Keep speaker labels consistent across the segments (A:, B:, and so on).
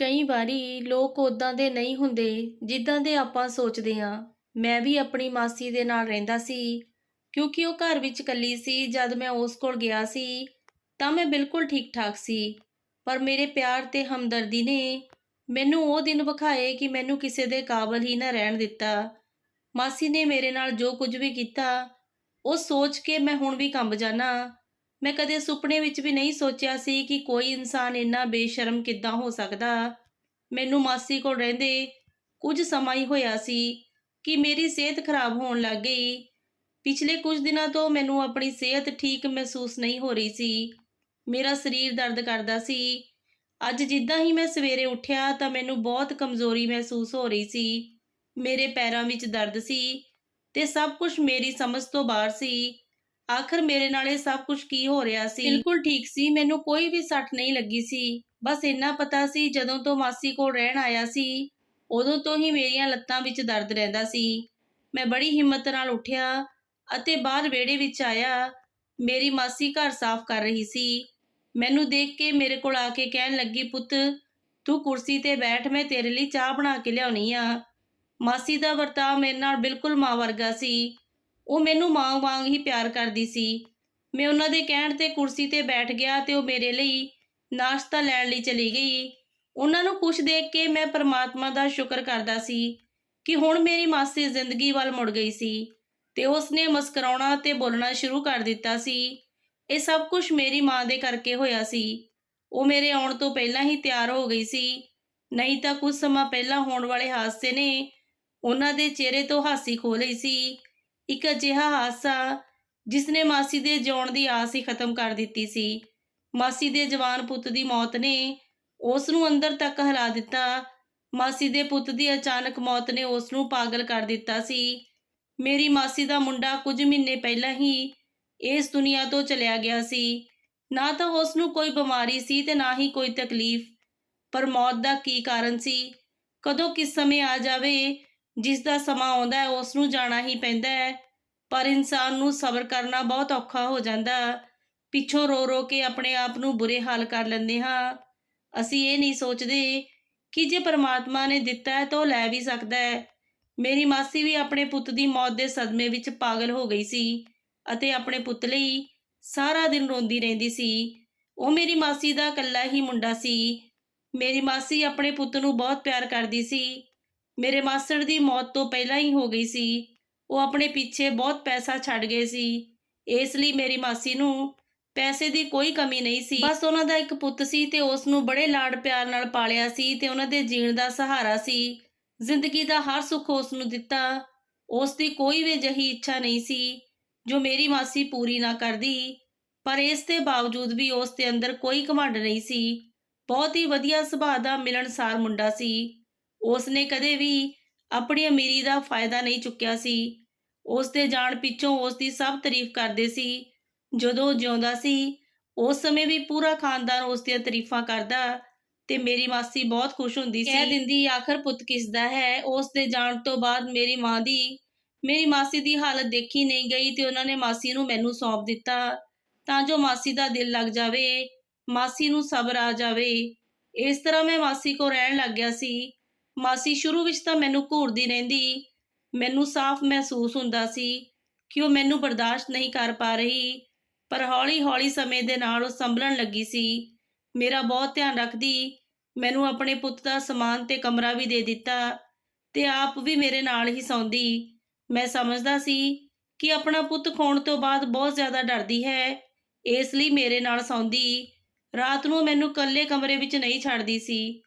A: ਕਈ ਵਾਰੀ ਲੋਕ ਉਦਾਂ ਦੇ ਨਹੀਂ ਹੁੰਦੇ ਜਿੱਦਾਂ ਦੇ ਆਪਾਂ ਸੋਚਦੇ ਹਾਂ। ਮੈਂ ਵੀ ਆਪਣੀ ਮਾਸੀ ਦੇ ਨਾਲ ਰਹਿੰਦਾ ਸੀ, ਕਿਉਂਕਿ ਉਹ ਘਰ ਵਿੱਚ ਇਕੱਲੀ ਸੀ, ਜਦ ਮੈਂ ਉਸ ਕੋਲ ਗਿਆ ਸੀ, ਤਾਂ ਮੈਂ ਬਿਲਕੁਲ ਠੀਕ ਠਾਕ ਸੀ। ਪਰ ਮੇਰੇ ਪਿਆਰ ਤੇ ਹਮਦਰਦੀ ਨੇ ਮੈਨੂੰ ਉਹ ਦਿਨ ਵਿਖਾਏ ਕਿ ਮੈਨੂੰ ਕਿਸੇ ਦੇ ਕਾਬਲ ਹੀ ਨਾ ਰਹਿਣ ਦਿੱਤਾ। ਮਾਸੀ ਨੇ ਮੇਰੇ ਨਾਲ ਜੋ ਕੁਝ ਵੀ ਕੀਤਾ, ਉਹ ਸੋਚ ਕੇ ਮੈਂ ਹੁਣ ਵੀ ਕੰਬ ਜਾਣਾ ਮੈਂ ਕਦੇ ਸੁਪਨੇ ਵਿੱਚ ਵੀ ਨਹੀਂ ਸੋਚਿਆ ਸੀ ਕਿ ਕੋਈ ਇਨਸਾਨ ਇੰਨਾ ਬੇਸ਼ਰਮ ਕਿੱਦਾਂ ਹੋ ਸਕਦਾ। ਮੈਨੂੰ ਮਾਸੀ ਕੋਲ ਰਹਿੰਦੇ ਕੁਝ ਸਮਾਂ ਹੀ ਹੋਇਆ ਸੀ ਕਿ ਮੇਰੀ ਸਿਹਤ ਖਰਾਬ ਹੋਣ ਲੱਗ ਗਈ। ਪਿਛਲੇ ਕੁਝ ਦਿਨਾਂ ਤੋਂ ਮੈਨੂੰ ਆਪਣੀ ਸਿਹਤ ਠੀਕ ਮਹਿਸੂਸ ਨਹੀਂ ਹੋ ਰਹੀ ਸੀ। ਮੇਰਾ ਸਰੀਰ ਦਰਦ ਕਰਦਾ ਸੀ। ਅੱਜ ਜਿੱਦਾਂ ਹੀ ਮੈਂ ਸਵੇਰੇ ਉੱਠਿਆ ਤਾਂ ਮੈਨੂੰ ਬਹੁਤ ਕਮਜ਼ੋਰੀ ਮਹਿਸੂਸ ਹੋ ਰਹੀ ਸੀ। ਮੇਰੇ ਪੈਰਾਂ ਵਿੱਚ ਦਰਦ ਸੀ ਤੇ ਸਭ ਕੁਝ ਮੇਰੀ ਸਮਝ ਤੋਂ ਬਾਹਰ ਸੀ। ਆਖਰ ਮੇਰੇ ਨਾਲ ਇਹ ਸਭ ਕੁਝ ਕੀ ਹੋ ਰਿਹਾ ਸੀ? ਬਿਲਕੁਲ ਠੀਕ ਸੀ, ਮੈਨੂੰ ਕੋਈ ਵੀ ਸੱਟ ਨਹੀਂ ਲੱਗੀ ਸੀ। ਬਸ ਇੰਨਾ ਪਤਾ ਸੀ ਜਦੋਂ ਤੋਂ ਮਾਸੀ ਕੋਲ ਰਹਿਣ ਆਇਆ ਸੀ, ਉਦੋਂ ਤੋਂ ਹੀ ਮੇਰੀਆਂ ਲੱਤਾਂ ਵਿੱਚ ਦਰਦ ਰਹਿੰਦਾ ਸੀ। ਮੈਂ ਬੜੀ ਹਿੰਮਤ ਨਾਲ ਉੱਠਿਆ ਅਤੇ ਬਾਹਰ ਵਿਹੜੇ ਵਿੱਚ ਆਇਆ। ਮੇਰੀ ਮਾਸੀ ਘਰ ਸਾਫ਼ ਕਰ ਰਹੀ ਸੀ। ਮੈਨੂੰ ਦੇਖ ਕੇ ਮੇਰੇ ਕੋਲ ਆ ਕੇ ਕਹਿਣ ਲੱਗੀ, ਪੁੱਤ, ਤੂੰ ਕੁਰਸੀ ਤੇ ਬੈਠ, ਮੈਂ ਤੇਰੇ ਲਈ ਚਾਹ ਬਣਾ ਕੇ ਲਿਆਉਣੀ ਆ। ਮਾਸੀ ਦਾ ਵਰਤਾਅ ਮੇਰੇ ਨਾਲ ਬਿਲਕੁਲ ਮਾਂ ਵਰਗਾ ਸੀ। ਉਹ ਮੈਨੂੰ ਮਾਂ ਵਾਂਗ ਹੀ ਪਿਆਰ ਕਰਦੀ ਸੀ। ਮੈਂ ਉਹਨਾਂ ਦੇ ਕਹਿਣ ਤੇ ਕੁਰਸੀ ਤੇ ਬੈਠ ਗਿਆ ਤੇ ਉਹ ਮੇਰੇ ਲਈ ਨਾਸ਼ਤਾ ਲੈਣ ਲਈ ਚਲੀ ਗਈ। ਉਹਨਾਂ ਨੂੰ ਖੁਸ਼ ਦੇਖ ਕੇ ਮੈਂ ਪਰਮਾਤਮਾ ਦਾ ਸ਼ੁਕਰ ਕਰਦਾ ਸੀ ਕਿ ਹੁਣ ਮੇਰੀ ਮਾਸੀ ਜ਼ਿੰਦਗੀ ਵੱਲ ਮੁੜ ਗਈ ਸੀ ਤੇ ਉਸਨੇ ਮੁਸਕਰਾਉਣਾ ਤੇ ਬੋਲਣਾ ਸ਼ੁਰੂ ਕਰ ਦਿੱਤਾ ਸੀ। ਇਹ ਸਭ ਕੁਝ ਮੇਰੀ ਮਾਂ ਦੇ ਕਰਕੇ ਹੋਇਆ ਸੀ। ਉਹ ਮੇਰੇ ਆਉਣ ਤੋਂ ਪਹਿਲਾਂ ਹੀ ਤਿਆਰ ਹੋ ਗਈ ਸੀ। ਨਹੀਂ ਤਾਂ ਕੁਝ ਸਮਾਂ ਪਹਿਲਾਂ ਹੋਣ ਵਾਲੇ ਹਾਦਸੇ ਨੇ ਉਹਨਾਂ ਦੇ ਚਿਹਰੇ ਤੋਂ ਹਾਸੀ ਖੋ ਲਈ ਸੀ। ਇੱਕ ਅਜਿਹਾ ਹਾਦਸਾ ਜਿਸ ਨੇ ਮਾਸੀ ਦੇ ਜਿਉਣ ਦੀ ਆਸ ਹੀ ਖਤਮ ਕਰ ਦਿੱਤੀ ਸੀ। ਮਾਸੀ ਦੇ ਜਵਾਨ ਪੁੱਤ ਦੀ ਮੌਤ ਨੇ ਉਸ ਨੂੰ ਅੰਦਰ ਤੱਕ ਹਿਲਾ ਦਿੱਤਾ। ਮਾਸੀ ਦੇ ਪੁੱਤ ਦੀ ਅਚਾਨਕ ਮੌਤ ਨੇ ਉਸ ਨੂੰ ਪਾਗਲ ਕਰ ਦਿੱਤਾ ਸੀ। ਮੇਰੀ ਮਾਸੀ ਦਾ ਮੁੰਡਾ ਕੁਝ ਮਹੀਨੇ ਪਹਿਲਾਂ ਹੀ ਇਸ ਦੁਨੀਆ ਤੋਂ ਚਲਿਆ ਗਿਆ ਸੀ। ਨਾ ਤਾਂ ਉਸ ਨੂੰ ਕੋਈ ਬਿਮਾਰੀ ਸੀ ਤੇ ਨਾ ਹੀ ਕੋਈ ਤਕਲੀਫ। ਪਰ ਮੌਤ ਦਾ ਕੀ ਕਾਰਨ ਸੀ? ਕਦੋਂ ਕਿਸ ਸਮੇਂ ਆ ਜਾਵੇ? ਜਿਸ ਦਾ ਸਮਾਂ ਆਉਂਦਾ ਹੈ ਉਸ ਨੂੰ ਜਾਣਾ ਹੀ ਪੈਂਦਾ ਹੈ। ਪਰ ਇਨਸਾਨ ਨੂੰ ਸਬਰ ਕਰਨਾ ਬਹੁਤ ਔਖਾ ਹੋ ਜਾਂਦਾ। ਪਿੱਛੋਂ ਰੋ ਰੋ ਕੇ ਆਪਣੇ ਆਪ ਨੂੰ ਬੁਰੇ ਹਾਲ ਕਰ ਲੈਂਦੇ ਹਾਂ। ਅਸੀਂ ਇਹ ਨਹੀਂ ਸੋਚਦੇ ਕਿ ਜੇ ਪਰਮਾਤਮਾ ਨੇ ਦਿੱਤਾ ਹੈ ਤਾਂ ਉਹ ਲੈ ਵੀ ਸਕਦਾ ਹੈ। ਮੇਰੀ ਮਾਸੀ ਵੀ ਆਪਣੇ ਪੁੱਤ ਦੀ ਮੌਤ ਦੇ ਸਦਮੇ ਵਿੱਚ ਪਾਗਲ ਹੋ ਗਈ ਸੀ ਅਤੇ ਆਪਣੇ ਪੁੱਤ ਲਈ ਸਾਰਾ ਦਿਨ ਰੋਂਦੀ ਰਹਿੰਦੀ ਸੀ। ਉਹ ਮੇਰੀ ਮਾਸੀ ਦਾ ਇਕੱਲਾ ਹੀ ਮੁੰਡਾ ਸੀ। ਮੇਰੀ ਮਾਸੀ ਆਪਣੇ ਪੁੱਤ ਨੂੰ ਬਹੁਤ ਪਿਆਰ ਕਰਦੀ ਸੀ। ਮੇਰੇ ਮਾਸੜ ਦੀ ਮੌਤ ਤੋਂ ਪਹਿਲਾਂ ਹੀ ਹੋ ਗਈ ਸੀ। ਉਹ ਆਪਣੇ ਪਿੱਛੇ ਬਹੁਤ ਪੈਸਾ ਛੱਡ ਗਏ ਸੀ। ਇਸ ਲਈ ਮੇਰੀ ਮਾਸੀ ਨੂੰ ਪੈਸੇ ਦੀ ਕੋਈ ਕਮੀ ਨਹੀਂ ਸੀ। ਬਸ ਉਹਨਾਂ ਦਾ ਇੱਕ ਪੁੱਤ ਸੀ ਤੇ ਉਸ ਨੂੰ ਬੜੇ ਲਾਡ ਪਿਆਰ ਨਾਲ ਪਾਲਿਆ ਸੀ ਤੇ ਉਹਨਾਂ ਦੇ ਜੀਣ ਦਾ ਸਹਾਰਾ ਸੀ। ਜ਼ਿੰਦਗੀ ਦਾ ਹਰ ਸੁੱਖ ਉਸ ਨੂੰ ਦਿੱਤਾ। ਉਸ ਦੀ ਕੋਈ ਵੀ ਜਹੀ ਇੱਛਾ ਨਹੀਂ ਸੀ ਜੋ ਮੇਰੀ ਮਾਸੀ ਪੂਰੀ ਨਾ ਕਰਦੀ। ਪਰ ਇਸ ਦੇ ਬਾਵਜੂਦ ਵੀ ਉਸ ਦੇ ਅੰਦਰ ਕੋਈ ਘਮੰਡ ਨਹੀਂ ਸੀ। ਬਹੁਤ ਹੀ ਵਧੀਆ ਸੁਭਾਅ ਦਾ ਮਿਲਣਸਾਰ ਮੁੰਡਾ ਸੀ। ਉਸ ਨੇ ਕਦੇ ਵੀ ਆਪਣੀ ਅਮੀਰੀ ਦਾ ਫਾਇਦਾ ਨਹੀਂ ਚੁੱਕਿਆ ਸੀ। ਉਸ ਦੇ ਜਾਣ ਪਿੱਛੋਂ ਉਸ ਦੀ ਸਭ ਤਾਰੀਫ ਕਰਦੇ ਸੀ। ਜਦੋਂ ਜਿਉਂਦਾ ਸੀ, ਉਸ ਸਮੇਂ ਵੀ ਪੂਰਾ ਖਾਨਦਾਨ ਉਸ ਦੀਆਂ ਤਾਰੀਫਾਂ ਕਰਦਾ ਤੇ ਮੇਰੀ ਮਾਸੀ ਬਹੁਤ ਖੁਸ਼ ਹੁੰਦੀ ਸੀ। ਕਹਿ ਦਿੰਦੀ, ਆਖਰ ਪੁੱਤ ਕਿਸ ਦਾ ਹੈ? ਉਸ ਦੇ ਜਾਣ ਤੋਂ ਬਾਅਦ ਮੇਰੀ ਮਾਂ ਦੀ, ਮੇਰੀ ਮਾਸੀ ਦੀ ਹਾਲਤ ਦੇਖੀ ਨਹੀਂ ਗਈ ਤੇ ਉਹਨਾਂ ਨੇ ਮਾਸੀ ਨੂੰ ਮੈਨੂੰ ਸੌਂਪ ਦਿੱਤਾ। ਤਾਂ ਜੋ ਮਾਸੀ ਦਾ ਦਿਲ ਲੱਗ ਜਾਵੇ, ਮਾਸੀ ਨੂੰ ਸਬਰ ਆ ਜਾਵੇ। ਇਸ ਤਰ੍ਹਾਂ ਮੈਂ ਮਾਸੀ ਕੋ ਰਹਿਣ ਲੱਗ ਗਿਆ ਸੀ। ਮਾਸੀ ਸ਼ੁਰੂ ਵਿੱਚ ਤਾਂ ਮੈਨੂੰ ਘੂਰਦੀ ਰਹਿੰਦੀ, ਮੈਨੂੰ ਸਾਫ਼ ਮਹਿਸੂਸ ਹੁੰਦਾ ਸੀ ਕਿ ਉਹ ਮੈਨੂੰ ਬਰਦਾਸ਼ਤ ਨਹੀਂ ਕਰ ਪਾ ਰਹੀ, ਪਰ ਹੌਲੀ-ਹੌਲੀ ਸਮੇਂ ਦੇ ਨਾਲ ਉਹ ਸੰਭਲਣ ਲੱਗੀ ਸੀ। ਮੇਰਾ ਬਹੁਤ ਧਿਆਨ ਰੱਖਦੀ, ਮੈਨੂੰ ਆਪਣੇ ਪੁੱਤ ਦਾ ਸਮਾਨ ਤੇ ਕਮਰਾ ਵੀ ਦੇ ਦਿੱਤਾ ਤੇ ਆਪ ਵੀ ਮੇਰੇ ਨਾਲ ਹੀ ਸੌਂਦੀ। ਮੈਂ ਸਮਝਦਾ ਸੀ ਕਿ ਆਪਣਾ ਪੁੱਤ ਖੋਣ ਤੋਂ ਬਾਅਦ ਬਹੁਤ ਜ਼ਿਆਦਾ ਡਰਦੀ ਹੈ, ਇਸ ਲਈ ਮੇਰੇ ਨਾਲ ਸੌਂਦੀ। ਰਾਤ ਨੂੰ ਮੈਨੂੰ ਇਕੱਲੇ ਕਮਰੇ ਵਿੱਚ ਨਹੀਂ ਛੱਡਦੀ ਸੀ।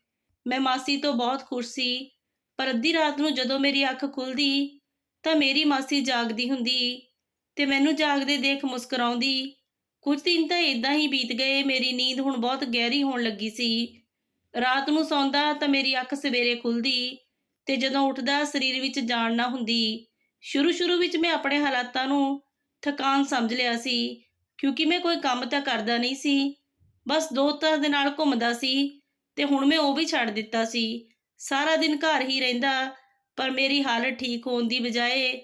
A: ਮੈਂ ਮਾਸੀ ਤੋਂ ਬਹੁਤ ਖੁਸ਼ ਸੀ, ਪਰ ਅੱਧੀ ਰਾਤ ਨੂੰ ਜਦੋਂ ਮੇਰੀ ਅੱਖ ਖੁੱਲਦੀ, ਤਾਂ ਮੇਰੀ ਮਾਸੀ ਜਾਗਦੀ ਹੁੰਦੀ ਤੇ ਮੈਨੂੰ ਜਾਗਦੇ ਦੇਖ ਮੁਸਕਰਾਉਂਦੀ। ਕੁਝ ਦਿਨ ਤਾਂ ਇਦਾਂ ਹੀ ਬੀਤ ਗਏ, ਮੇਰੀ ਨੀਂਦ ਹੁਣ ਬਹੁਤ ਗਹਿਰੀ ਹੋਣ ਲੱਗੀ ਸੀ। ਰਾਤ ਨੂੰ ਸੌਂਦਾ ਤਾਂ ਮੇਰੀ ਅੱਖ ਸਵੇਰੇ ਖੁੱਲਦੀ ਤੇ ਜਦੋਂ ਉੱਠਦਾ ਸਰੀਰ ਵਿੱਚ ਜਾਨ ਨਾ ਹੁੰਦੀ। ਸ਼ੁਰੂ ਸ਼ੁਰੂ ਵਿੱਚ ਮੈਂ ਆਪਣੇ ਹਾਲਾਤਾਂ ਨੂੰ ਥਕਾਨ ਸਮਝ ਲਿਆ ਸੀ, ਕਿਉਂਕਿ ਮੈਂ ਕੋਈ ਕੰਮ ਤਾਂ ਕਰਦਾ ਨਹੀਂ ਸੀ, ਬਸ ਦੋਸਤਾਂ ਦੇ ਨਾਲ ਘੁੰਮਦਾ ਸੀ। ਤੇ ਹੁਣ ਮੈਂ ਉਹ ਵੀ ਛੱਡ ਦਿੱਤਾ ਸੀ। ਸਾਰਾ ਦਿਨ ਘਰ ਹੀ ਰਹਿੰਦਾ, ਪਰ ਮੇਰੀ ਹਾਲਤ ਠੀਕ ਹੋਣ ਦੀ ਬਜਾਏ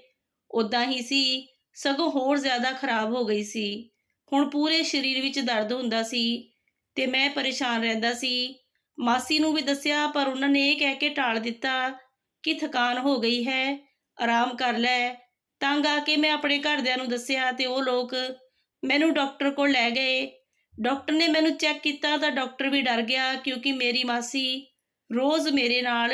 A: ਉਦਾਂ ਹੀ ਸੀ, ਸਗੋਂ ਹੋਰ ਜ਼ਿਆਦਾ ਖਰਾਬ ਹੋ ਗਈ ਸੀ। ਹੁਣ ਪੂਰੇ ਸਰੀਰ ਵਿੱਚ ਦਰਦ ਹੁੰਦਾ ਸੀ ਤੇ ਮੈਂ ਪਰੇਸ਼ਾਨ ਰਹਿੰਦਾ ਸੀ। ਮਾਸੀ ਨੂੰ ਵੀ ਦੱਸਿਆ, ਪਰ ਉਹਨਾਂ ਨੇ ਇਹ ਕਹਿ ਕੇ ਟਾਲ ਦਿੱਤਾ ਕਿ ਥਕਾਨ ਹੋ ਗਈ ਹੈ, ਆਰਾਮ ਕਰ ਲੈ। ਤੰਗ ਆ ਕੇ ਮੈਂ ਆਪਣੇ ਘਰਦਿਆਂ ਨੂੰ ਦੱਸਿਆ ਤੇ ਉਹ ਲੋਕ ਮੈਨੂੰ ਡਾਕਟਰ ਕੋਲ ਲੈ ਗਏ। ਡਾਕਟਰ ਨੇ ਮੈਨੂੰ ਚੈੱਕ ਕੀਤਾ ਤਾਂ ਡਾਕਟਰ ਵੀ ਡਰ ਗਿਆ ਕਿਉਂਕਿ ਮੇਰੀ ਮਾਸੀ ਰੋਜ਼ ਮੇਰੇ ਨਾਲ,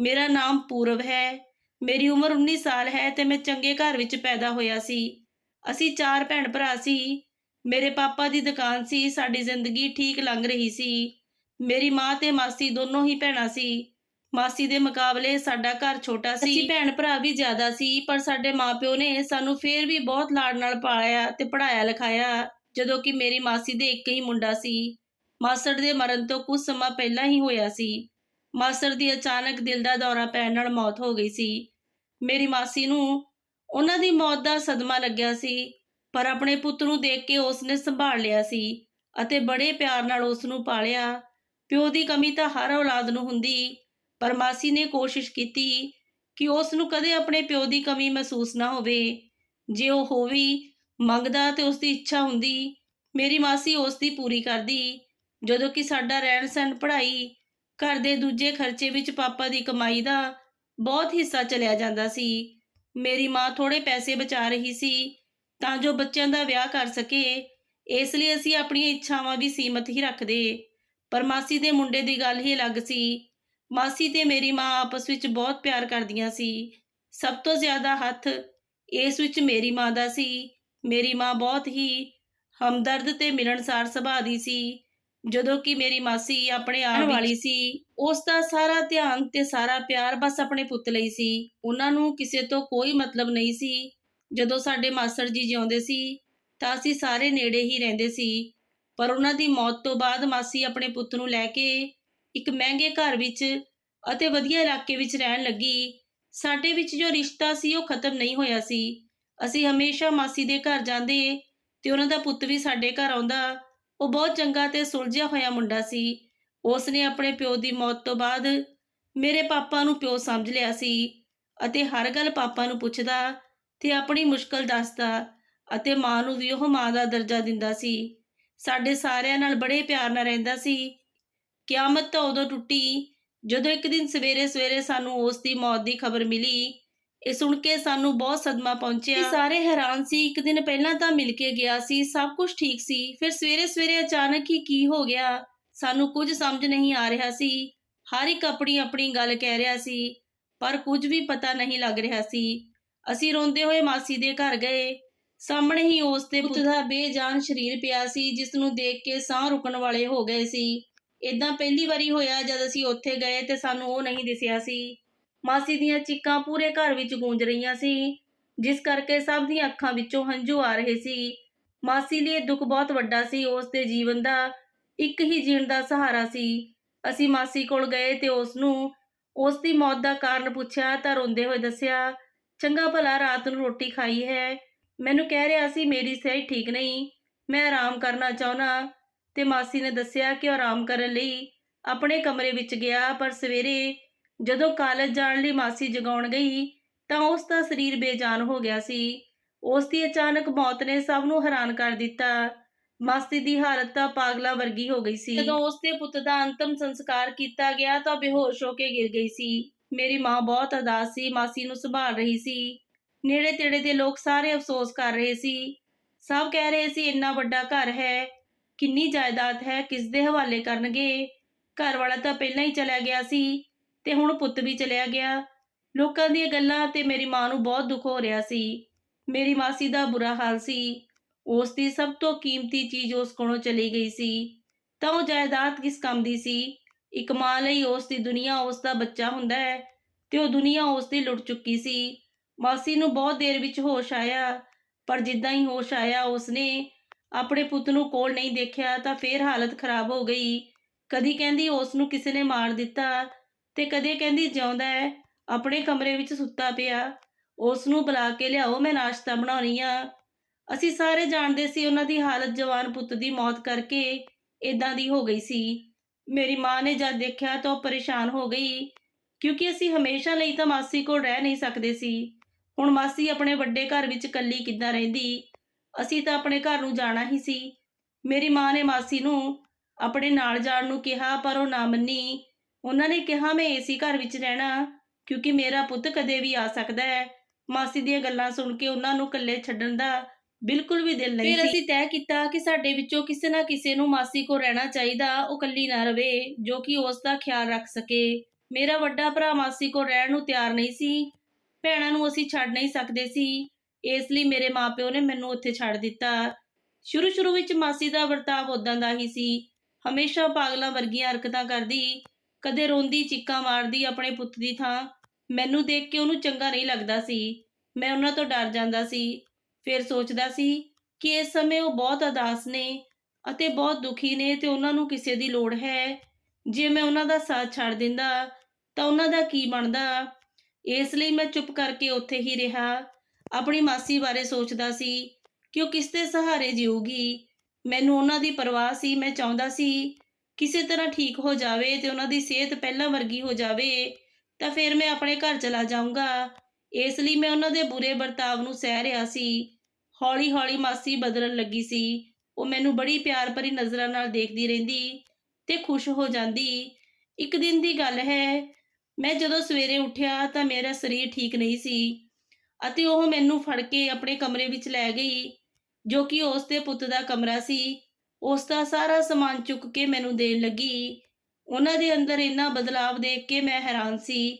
A: ਮੇਰਾ ਨਾਮ ਪੂਰਵ ਹੈ, ਮੇਰੀ ਉਮਰ 19 ਸਾਲ ਹੈ ਤੇ ਮੈਂ ਚੰਗੇ ਘਰ ਵਿੱਚ ਪੈਦਾ ਹੋਇਆ ਸੀ। ਅਸੀਂ ਚਾਰ ਭੈਣ ਭਰਾ ਸੀ, ਮੇਰੇ ਪਾਪਾ ਦੀ ਦੁਕਾਨ ਸੀ, ਸਾਡੀ ਜ਼ਿੰਦਗੀ ਠੀਕ ਲੰਘ ਰਹੀ ਸੀ। ਮੇਰੀ ਮਾਂ ਤੇ ਮਾਸੀ ਦੋਨੋਂ ਹੀ ਭੈਣਾਂ ਸੀ। ਮਾਸੀ ਦੇ ਮੁਕਾਬਲੇ ਸਾਡਾ ਘਰ ਛੋਟਾ ਸੀ। ਅਸੀਂ ਭੈਣ ਭਰਾ ਵੀ ਜ਼ਿਆਦਾ ਸੀ, ਪਰ ਸਾਡੇ ਮਾਪਿਓ ਨੇ ਸਾਨੂੰ ਫੇਰ ਵੀ ਬਹੁਤ ਲਾਡ ਨਾਲ ਪਾਲਿਆ ਤੇ ਪੜ੍ਹਾਇਆ ਲਿਖਾਇਆ। ਜਦੋਂ ਕਿ ਮੇਰੀ ਮਾਸੀ ਦੇ ਇੱਕ ਹੀ ਮੁੰਡਾ ਸੀ। ਮਾਸੜ ਦੇ ਮਰਨ ਤੋਂ ਕੁਝ ਸਮਾਂ ਪਹਿਲਾਂ ਹੀ ਹੋਇਆ ਸੀ। ਮਾਸੜ ਦੀ ਅਚਾਨਕ ਦਿਲ ਦਾ ਦੌਰਾ ਪੈਣ ਨਾਲ ਮੌਤ ਹੋ ਗਈ ਸੀ। ਮੇਰੀ ਮਾਸੀ ਨੂੰ ਉਹਨਾਂ ਦੀ ਮੌਤ ਦਾ ਸਦਮਾ ਲੱਗਿਆ ਸੀ, ਪਰ ਆਪਣੇ ਪੁੱਤ ਨੂੰ ਦੇਖ ਕੇ ਉਸ ਨੇ ਸੰਭਾਲ ਲਿਆ ਸੀ ਅਤੇ ਬੜੇ ਪਿਆਰ ਨਾਲ ਉਸ ਨੂੰ ਪਾਲਿਆ। ਪਿਓ ਦੀ ਕਮੀ ਤਾਂ ਹਰ ਔਲਾਦ ਨੂੰ ਹੁੰਦੀ, ਪਰ ਮਾਸੀ ਨੇ ਕੋਸ਼ਿਸ਼ ਕੀਤੀ ਕਿ ਉਸ ਨੂੰ ਕਦੇ ਆਪਣੇ ਪਿਓ ਦੀ ਕਮੀ ਮਹਿਸੂਸ ਨਾ ਹੋਵੇ। ਜੇ ਉਹ ਹੋਵੇ ਮੰਗਦਾ ਤੇ ਉਸ ਦੀ ਇੱਛਾ ਹੁੰਦੀ। ਮੇਰੀ ਮਾਸੀ ਉਸ ਦੀ ਪੂਰੀ ਕਰਦੀ। ਜਦੋਂ ਕਿ ਸਾਡਾ ਰਹਿਣ ਸਹਿਣ ਪੜ੍ਹਾਈ ਘਰ ਦੇ ਦੂਜੇ ਖਰਚੇ ਵਿੱਚ ਪਾਪਾ ਦੀ ਕਮਾਈ ਦਾ ਬਹੁਤ ਹਿੱਸਾ ਚਲਿਆ ਜਾਂਦਾ ਸੀ। ਮੇਰੀ ਮਾਂ ਥੋੜੇ ਪੈਸੇ ਬਚਾ ਰਹੀ ਸੀ ਤਾਂ ਜੋ ਬੱਚਿਆਂ ਦਾ ਵਿਆਹ ਕਰ ਸਕੇ। ਇਸ ਲਈ ਅਸੀਂ ਆਪਣੀਆਂ ਇੱਛਾਵਾਂ ਵੀ ਸੀਮਤ ਹੀ ਰੱਖਦੇ। ਪਰ ਮਾਸੀ ਦੇ ਮੁੰਡੇ ਦੀ ਗੱਲ ਹੀ ਅਲੱਗ ਸੀ। ਮਾਸੀ ਤੇ ਮੇਰੀ ਮਾਂ ਆਪਸ ਵਿੱਚ ਬਹੁਤ ਪਿਆਰ ਕਰਦੀਆਂ ਸੀ। ਸਭ ਤੋਂ ਜ਼ਿਆਦਾ ਹੱਥ ਇਸ ਵਿੱਚ ਮੇਰੀ ਮਾਂ ਦਾ ਸੀ। ਮੇਰੀ ਮਾਂ ਬਹੁਤ ਹੀ ਹਮਦਰਦ ਤੇ ਮਿਲਣਸਾਰ ਸੁਭਾਅ ਦੀ ਸੀ। ਜਦੋਂ ਕਿ ਮੇਰੀ ਮਾਸੀ ਆਪਣੇ ਆਪ ਵਾਲੀ ਸੀ ਉਸ ਦਾ ਸਾਰਾ ਧਿਆਨ ਤੇ ਸਾਰਾ ਪਿਆਰ ਬਸ ਆਪਣੇ ਪੁੱਤ ਲਈ ਸੀ। ਉਹਨਾਂ ਨੂੰ ਕਿਸੇ ਤੋਂ ਕੋਈ ਮਤਲਬ ਨਹੀਂ ਸੀ। ਜਦੋਂ ਸਾਡੇ ਮਾਸੜ ਜੀ ਜਿਉਂਦੇ ਸੀ ਤਾਂ ਅਸੀਂ ਸਾਰੇ ਨੇੜੇ ਹੀ ਰਹਿੰਦੇ ਸੀ। ਪਰ ਉਹਨਾਂ ਦੀ ਮੌਤ ਤੋਂ ਬਾਅਦ ਮਾਸੀ ਆਪਣੇ ਪੁੱਤ ਨੂੰ ਲੈ ਕੇ ਇੱਕ ਮਹਿੰਗੇ ਘਰ ਵਿੱਚ ਅਤੇ ਵਧੀਆ ਇਲਾਕੇ ਵਿੱਚ ਰਹਿਣ ਲੱਗੀ। ਸਾਡੇ ਵਿੱਚ ਜੋ ਰਿਸ਼ਤਾ ਸੀ ਉਹ ਖਤਮ ਨਹੀਂ ਹੋਇਆ ਸੀ। ਅਸੀਂ ਹਮੇਸ਼ਾ ਮਾਸੀ ਦੇ ਘਰ ਜਾਂਦੇ ਤੇ ਉਹਨਾਂ ਦਾ ਪੁੱਤ ਵੀ ਸਾਡੇ ਘਰ ਆਉਂਦਾ। ਉਹ ਬਹੁਤ ਚੰਗਾ ਤੇ ਸੁਲਝਿਆ ਹੋਇਆ ਮੁੰਡਾ ਸੀ। ਉਸ ਨੇ ਆਪਣੇ ਪਿਓ ਦੀ ਮੌਤ ਤੋਂ ਬਾਅਦ ਮੇਰੇ ਪਾਪਾ ਨੂੰ ਪਿਓ ਸਮਝ ਲਿਆ ਸੀ ਅਤੇ ਹਰ ਗੱਲ ਪਾਪਾ ਨੂੰ ਪੁੱਛਦਾ ਤੇ ਆਪਣੀ ਮੁਸ਼ਕਲ ਦੱਸਦਾ ਅਤੇ ਮਾਂ ਨੂੰ ਵੀ ਉਹ ਮਾਂ ਦਾ ਦਰਜਾ ਦਿੰਦਾ ਸੀ। ਸਾਡੇ ਸਾਰਿਆਂ ਨਾਲ ਬੜੇ ਪਿਆਰ ਨਾਲ ਰਹਿੰਦਾ ਸੀ। ਕਿਆਮਤ ਤਾਂ ਉਦੋਂ ਟੁੱਟੀ ਜਦੋਂ ਇੱਕ ਦਿਨ ਸਵੇਰੇ ਸਵੇਰੇ ਸਾਨੂੰ ਉਸ ਦੀ ਮੌਤ ਦੀ ਖਬਰ ਮਿਲੀ ਇਹ ਸੁਣ ਕੇ ਸਾਨੂੰ ਬਹੁਤ ਸਦਮਾ ਪਹੁੰਚਿਆ। ਸਾਰੇ ਹੈਰਾਨ ਸੀ। ਇੱਕ ਦਿਨ ਪਹਿਲਾਂ ਤਾਂ ਮਿਲ ਕੇ ਗਿਆ ਸੀ। ਸਭ ਕੁਝ ਠੀਕ ਸੀ। ਫਿਰ ਸਵੇਰੇ ਸਵੇਰੇ ਅਚਾਨਕ ਹੀ ਕੀ ਹੋ ਗਿਆ? ਸਾਨੂੰ ਕੁਝ ਸਮਝ ਨਹੀਂ ਆ ਰਿਹਾ ਸੀ। ਹਰ ਇੱਕ ਆਪਣੀ ਆਪਣੀ ਗੱਲ ਕਹਿ ਰਿਹਾ ਸੀ। ਪਰ ਕੁਝ ਵੀ ਪਤਾ ਨਹੀਂ ਲੱਗ ਰਿਹਾ ਸੀ। ਅਸੀਂ ਰੋਂਦੇ ਹੋਏ ਮਾਸੀ ਦੇ ਘਰ ਗਏ। ਸਾਹਮਣੇ ਹੀ ਉਸ ਦੇ ਪੁੱਤ ਦਾ ਬੇਜਾਨ ਸਰੀਰ ਪਿਆ ਸੀ, ਜਿਸ ਨੂੰ ਦੇਖ ਕੇ ਸਾਹ ਰੁਕਣ ਵਾਲੇ ਹੋ ਗਏ ਸੀ। ਇਦਾਂ ਪਹਿਲੀ ਵਾਰੀ ਹੋਇਆ ਜਦ ਅਸੀਂ ਉੱਥੇ ਗਏ ਤੇ ਸਾਨੂੰ ਉਹ ਨਹੀਂ ਦਿਸਿਆ ਸੀ। ਮਾਸੀ ਦੀਆਂ ਚੀਕਾਂ ਪੂਰੇ ਘਰ ਵਿੱਚ ਗੂੰਜ ਰਹੀਆਂ ਸੀ, ਜਿਸ ਕਰਕੇ ਸਭ ਦੀਆਂ ਅੱਖਾਂ ਵਿੱਚੋਂ ਹੰਝੂ ਆ ਰਹੇ ਸੀ। ਮਾਸੀ ਲਈ ਦੁੱਖ ਬਹੁਤ ਵੱਡਾ ਸੀ, ਉਸ ਦੇ ਜੀਵਨ ਦਾ ਇੱਕ ਹੀ ਜੀਣ ਦਾ ਸਹਾਰਾ ਸੀ। ਅਸੀਂ ਮਾਸੀ ਕੋਲ ਗਏ ਤੇ ਉਸ ਨੂੰ ਉਸ ਦੀ ਮੌਤ ਦਾ ਕਾਰਨ ਪੁੱਛਿਆ ਤਾਂ ਰੋਂਦੇ ਹੋਏ ਦੱਸਿਆ, ਚੰਗਾ ਭਲਾ ਰਾਤ ਨੂੰ ਰੋਟੀ ਖਾਈ ਹੈ। ਮੈਨੂੰ ਕਹਿ ਰਿਹਾ ਸੀ, ਮੇਰੀ ਸਿਹਤ ਠੀਕ ਨਹੀਂ। ਮੈਂ ਆਰਾਮ ਕਰਨਾ ਚਾਹੁੰਦਾ ਤੇ ਮਾਸੀ ਨੇ ਦੱਸਿਆ ਕਿ ਉਹ ਆਰਾਮ ਕਰਨ ਲਈ ਆਪਣੇ ਕਮਰੇ ਵਿੱਚ ਗਿਆ, ਪਰ ਸਵੇਰੇ ਜਦੋਂ ਕਾਲਜ ਜਾਣ ਲਈ ਮਾਸੀ ਜਗਾਉਣ ਗਈ ਤਾਂ ਉਸ ਦਾ ਸਰੀਰ ਬੇਜਾਨ ਹੋ ਗਿਆ ਸੀ। ਉਸ ਦੀ ਅਚਾਨਕ ਮੌਤ ਨੇ ਸਭ ਨੂੰ ਹੈਰਾਨ ਕਰ ਦਿੱਤਾ। ਮਾਸੀ ਦੀ ਹਾਲਤ ਤਾਂ ਪਾਗਲਾ ਵਰਗੀ ਹੋ ਗਈ ਸੀ। ਜਦੋਂ ਉਸ ਦੇ ਪੁੱਤ ਦਾ ਅੰਤਮ ਸੰਸਕਾਰ ਕੀਤਾ ਗਿਆ ਤਾਂ ਬੇਹੋਸ਼ ਹੋ ਕੇ ਗਿਰ ਗਈ ਸੀ। ਮੇਰੀ ਮਾਂ ਬਹੁਤ ਅਦਾਸ ਸੀ, ਮਾਸੀ ਨੂੰ ਸੰਭਾਲ ਰਹੀ ਸੀ। ਨੇੜੇ ਤੇੜੇ ਦੇ ਲੋਕ ਸਾਰੇ ਅਫਸੋਸ ਕਰ ਰਹੇ ਸੀ। ਸਭ ਕਹਿ ਰਹੇ ਸੀ, ਇੰਨਾ ਵੱਡਾ ਘਰ ਹੈ, ਕਿੰਨੀ ਜਾਇਦਾਦ ਹੈ ਕਿਸ ਦੇ ਹਵਾਲੇ ਕਰਨਗੇ? ਘਰ ਵਾਲਾ ਤਾਂ ਪਹਿਲਾਂ ਹੀ ਚਲਾ ਗਿਆ ਸੀ। ਤੇ ਹੁਣ ਪੁੱਤ ਵੀ ਚਲਿਆ ਗਿਆ। ਲੋਕਾਂ ਦੀਆਂ ਗੱਲਾਂ ਤੇ ਮੇਰੀ ਮਾਂ ਨੂੰ ਬਹੁਤ ਦੁੱਖ ਹੋ ਰਿਹਾ ਸੀ। ਮੇਰੀ ਮਾਸੀ ਦਾ ਬੁਰਾ ਹਾਲ ਸੀ। ਉਸ ਦੀ ਸਭ ਤੋਂ ਕੀਮਤੀ ਚੀਜ਼ ਉਸ ਕੋਲੋਂ ਚਲੀ ਗਈ ਸੀ। ਤਾਂ ਉਹ ਜਾਇਦਾਦ ਕਿਸ ਕੰਮ ਦੀ ਸੀ? ਇੱਕ ਮਾਂ ਲਈ ਉਸ ਦੀ ਦੁਨੀਆ ਉਸ ਦਾ ਬੱਚਾ ਹੁੰਦਾ ਹੈ ਤੇ ਉਹ ਦੁਨੀਆ ਉਸ ਦੀ ਲੁੱਟ ਚੁੱਕੀ ਸੀ। ਮਾਸੀ ਨੂੰ ਬਹੁਤ ਦੇਰ ਵਿੱਚ ਹੋਸ਼ ਆਇਆ, ਪਰ ਜਿੱਦਾਂ ਹੀ ਹੋਸ਼ ਆਇਆ ਉਸਨੇ ਆਪਣੇ ਪੁੱਤ ਨੂੰ ਕੋਲ ਨਹੀਂ ਦੇਖਿਆ ਤਾਂ ਫੇਰ ਹਾਲਤ ਖਰਾਬ ਹੋ ਗਈ। ਕਦੀ ਕਹਿੰਦੀ ਉਸ ਨੂੰ ਕਿਸੇ ਨੇ ਮਾਰ ਦਿੱਤਾ ਤੇ ਕਦੇ ਕਹਿੰਦੀ ਜਿਉਂਦਾ ਹੈ ਆਪਣੇ ਕਮਰੇ ਵਿੱਚ ਸੁੱਤਾ ਪਿਆ। ਉਸ ਨੂੰ ਬੁਲਾ ਕੇ ਲਿਆਓ, ਮੈਂ ਨਾਸ਼ਤਾ ਬਣਾਉਣੀ ਆ। ਅਸੀਂ ਸਾਰੇ ਜਾਣਦੇ ਸੀ ਉਹਨਾਂ ਦੀ ਹਾਲਤ ਜਵਾਨ ਪੁੱਤ ਦੀ ਮੌਤ ਕਰਕੇ ਇਦਾਂ ਦੀ ਹੋ ਗਈ ਸੀ। ਮੇਰੀ ਮਾਂ ਨੇ ਜਦ ਦੇਖਿਆ ਤਾਂ ਉਹ ਪਰੇਸ਼ਾਨ ਹੋ ਗਈ, ਕਿਉਂਕਿ ਅਸੀਂ ਹਮੇਸ਼ਾ ਲਈ ਤਾਂ ਮਾਸੀ ਕੋਲ ਰਹਿ ਨਹੀਂ ਸਕਦੇ ਸੀ। ਹੁਣ ਮਾਸੀ ਆਪਣੇ ਵੱਡੇ ਘਰ ਵਿੱਚ ਇਕੱਲੀ ਕਿੱਦਾਂ ਰਹਿੰਦੀ? ਅਸੀਂ ਤਾਂ ਆਪਣੇ ਘਰ ਨੂੰ ਜਾਣਾ ਹੀ ਸੀ। ਮੇਰੀ ਮਾਂ ਨੇ ਮਾਸੀ ਨੂੰ ਆਪਣੇ ਨਾਲ ਜਾਣ ਨੂੰ ਕਿਹਾ, ਪਰ ਉਹ ਨਾ ਮੰਨੀ। ਉਹਨਾਂ ਨੇ ਕਿਹਾ ਮੈਂ ਏਸੀ ਘਰ ਵਿੱਚ ਰਹਿਣਾ ਕਿਉਂਕਿ ਮੇਰਾ ਪੁੱਤ ਕਦੇ ਵੀ ਆ ਸਕਦਾ ਹੈ। ਮਾਸੀ ਦੀਆਂ ਗੱਲਾਂ ਸੁਣ ਕੇ ਉਹਨਾਂ ਨੂੰ ਇਕੱਲੇ ਛੱਡਣ ਦਾ ਬਿਲਕੁਲ ਵੀ ਦਿਲ ਨਹੀਂ ਸੀ। ਫਿਰ ਅਸੀਂ ਤੈਅ ਕੀਤਾ ਕਿ ਸਾਡੇ ਵਿੱਚੋਂ ਕਿਸੇ ਨਾ ਕਿਸੇ ਨੂੰ ਮਾਸੀ ਕੋ ਰਹਿਣਾ ਚਾਹੀਦਾ ਉਹ ਇਕੱਲੀ ਨਾ ਰਵੇ ਜੋ ਕਿ ਉਸ ਦਾ ਖਿਆਲ ਰੱਖ ਸਕੇ। ਮੇਰਾ ਵੱਡਾ ਭਰਾ ਮਾਸੀ ਕੋ ਰਹਿਣ ਨੂੰ ਤਿਆਰ ਨਹੀਂ ਸੀ। ਭੈਣਾਂ ਨੂੰ ਅਸੀਂ ਛੱਡ ਨਹੀਂ ਸਕਦੇ ਸੀ। ਇਸ ਲਈ ਮੇਰੇ ਮਾਪਿਓ ਨੇ ਮੈਨੂੰ ਉੱਥੇ ਛੱਡ ਦਿੱਤਾ। ਸ਼ੁਰੂ ਸ਼ੁਰੂ ਵਿੱਚ ਮਾਸੀ ਦਾ ਵਰਤਾਵ ਉਦਾਂ ਦਾ ਹੀ ਸੀ। ਹਮੇਸ਼ਾ ਪਾਗਲਾਂ ਵਰਗੀਆਂ ਹਰਕਤਾਂ ਕਰਦੀ ਕਦੇ ਰੋਂਦੀ, ਚੀਕਾਂ ਮਾਰਦੀ ਆਪਣੇ ਪੁੱਤ ਦੀ ਥਾਂ। ਮੈਨੂੰ ਦੇਖ ਕੇ ਉਹਨੂੰ ਚੰਗਾ ਨਹੀਂ ਲੱਗਦਾ ਸੀ। ਮੈਂ ਉਹਨਾਂ ਤੋਂ ਡਰ ਜਾਂਦਾ ਸੀ। ਫਿਰ ਸੋਚਦਾ ਸੀ ਕਿ ਇਸ ਸਮੇਂ ਉਹ ਬਹੁਤ ਉਦਾਸ ਨੇ ਅਤੇ ਬਹੁਤ ਦੁਖੀ ਨੇ ਤੇ ਉਹਨਾਂ ਨੂੰ ਕਿਸੇ ਦੀ ਲੋੜ ਹੈ। ਜੇ ਮੈਂ ਉਹਨਾਂ ਦਾ ਸਾਥ ਛੱਡ ਦਿੰਦਾ, ਤਾਂ ਉਹਨਾਂ ਦਾ ਕੀ ਬਣਦਾ? ਇਸ ਲਈ ਮੈਂ ਚੁੱਪ ਕਰਕੇ ਉੱਥੇ ਹੀ ਰਿਹਾ। ਆਪਣੀ ਮਾਸੀ ਬਾਰੇ ਸੋਚਦਾ ਸੀ ਕਿ ਉਹ ਕਿਸ ਦੇ ਸਹਾਰੇ ਜੀਊਗੀ। ਮੈਨੂੰ ਉਹਨਾਂ ਦੀ ਪਰਵਾਹ ਸੀ। ਮੈਂ ਚਾਹੁੰਦਾ ਸੀ ਕਿਸੇ ਤਰ੍ਹਾਂ ਠੀਕ ਹੋ ਜਾਵੇ ਤੇ ਉਹਨਾਂ ਦੀ ਸਿਹਤ ਪਹਿਲਾਂ ਵਰਗੀ ਹੋ ਜਾਵੇ, ਤਾਂ ਫਿਰ ਮੈਂ ਆਪਣੇ ਘਰ ਚਲਾ ਜਾਊਂਗਾ। ਇਸ ਲਈ ਮੈਂ ਉਹਨਾਂ ਦੇ ਬੁਰੇ ਵਰਤਾਵ ਨੂੰ ਸਹਿ ਰਿਹਾ ਸੀ। ਹੌਲੀ-ਹੌਲੀ ਮਾਸੀ ਬਦਲਣ ਲੱਗੀ ਸੀ। ਉਹ ਮੈਨੂੰ ਬੜੀ ਪਿਆਰ ਭਰੀ ਨਜ਼ਰਾਂ ਨਾਲ ਦੇਖਦੀ ਰਹਿੰਦੀ ਤੇ ਖੁਸ਼ ਹੋ ਜਾਂਦੀ। ਇੱਕ ਦਿਨ ਦੀ ਗੱਲ ਹੈ, ਮੈਂ ਜਦੋਂ ਸਵੇਰੇ ਉੱਠਿਆ ਤਾਂ ਮੇਰਾ ਸਰੀਰ ਠੀਕ ਨਹੀਂ ਸੀ ਅਤੇ ਉਹ ਮੈਨੂੰ ਫੜ ਕੇ ਆਪਣੇ ਕਮਰੇ ਵਿੱਚ ਲੈ ਗਈ, ਜੋ ਕਿ ਉਸ ਦੇ ਪੁੱਤ ਦਾ ਕਮਰਾ ਸੀ। ਉਸ ਦਾ ਸਾਰਾ ਸਮਾਨ ਚੁੱਕ ਕੇ ਮੈਨੂੰ ਦੇਣ ਲੱਗੀ। ਉਹਨਾਂ ਦੇ ਅੰਦਰ ਇੰਨਾ ਬਦਲਾਵ ਦੇਖ ਕੇ ਮੈਂ ਹੈਰਾਨ ਸੀ,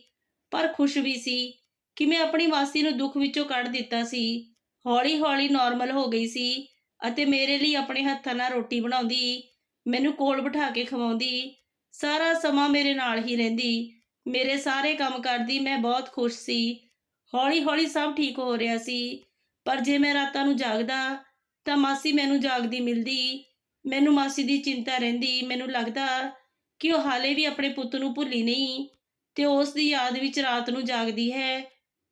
A: ਪਰ ਖੁਸ਼ ਵੀ ਸੀ ਕਿ ਮੈਂ ਆਪਣੀ ਮਾਸੀ ਨੂੰ ਦੁੱਖ ਵਿੱਚੋਂ ਕੱਢ ਦਿੱਤਾ ਸੀ। ਹੌਲੀ-ਹੌਲੀ ਨਾਰਮਲ ਹੋ ਗਈ ਸੀ ਅਤੇ ਮੇਰੇ ਲਈ ਆਪਣੇ ਹੱਥਾਂ ਨਾਲ ਰੋਟੀ ਬਣਾਉਂਦੀ, ਮੈਨੂੰ ਕੋਲ ਬਿਠਾ ਕੇ ਖਵਾਉਂਦੀ। ਸਾਰਾ ਸਮਾਂ ਮੇਰੇ ਨਾਲ ਹੀ ਰਹਿੰਦੀ। ਮੇਰੇ ਸਾਰੇ ਕੰਮ ਕਰਦੀ, ਮੈਂ ਬਹੁਤ ਖੁਸ਼ ਸੀ। ਹੌਲੀ-ਹੌਲੀ ਸਭ ਠੀਕ ਹੋ ਰਿਹਾ ਸੀ। ਪਰ ਜੇ ਮੈਂ ਰਾਤਾਂ ਨੂੰ ਜਾਗਦਾ ਤਾਂ ਮਾਸੀ ਮੈਨੂੰ ਜਾਗਦੀ ਮਿਲਦੀ। ਮੈਨੂੰ ਮਾਸੀ ਦੀ ਚਿੰਤਾ ਰਹਿੰਦੀ, ਮੈਨੂੰ ਲੱਗਦਾ ਕਿ ਉਹ ਹਾਲੇ ਵੀ ਆਪਣੇ ਪੁੱਤ ਨੂੰ ਭੁੱਲੀ ਨਹੀਂ ਤੇ ਉਸ ਦੀ ਯਾਦ ਵਿੱਚ ਰਾਤ ਨੂੰ ਜਾਗਦੀ ਹੈ।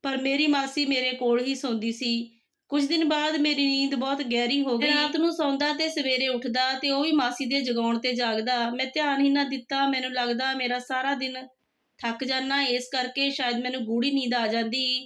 A: ਪਰ ਮੇਰੀ ਮਾਸੀ ਮੇਰੇ ਕੋਲ ਹੀ ਸੌਂਦੀ ਸੀ। ਕੁਝ ਦਿਨ ਬਾਅਦ ਮੇਰੀ ਨੀਂਦ ਬਹੁਤ ਗਹਿਰੀ ਹੋ ਗਈ। ਰਾਤ ਨੂੰ ਸੌਂਦਾ ਤੇ ਸਵੇਰੇ ਉੱਠਦਾ ਤੇ ਉਹ ਵੀ ਮਾਸੀ ਦੇ ਜਗਾਉਣ ਤੇ ਜਾਗਦਾ। ਮੈਂ ਧਿਆਨ ਹੀ ਨਾ ਦਿੱਤਾ, ਮੈਨੂੰ ਲੱਗਦਾ ਮੇਰਾ ਸਾਰਾ ਦਿਨ ਥੱਕ ਜਾਣਾ ਇਸ ਕਰਕੇ ਸ਼ਾਇਦ ਮੈਨੂੰ ਗੂੜੀ ਨੀਂਦ ਆ ਜਾਂਦੀ।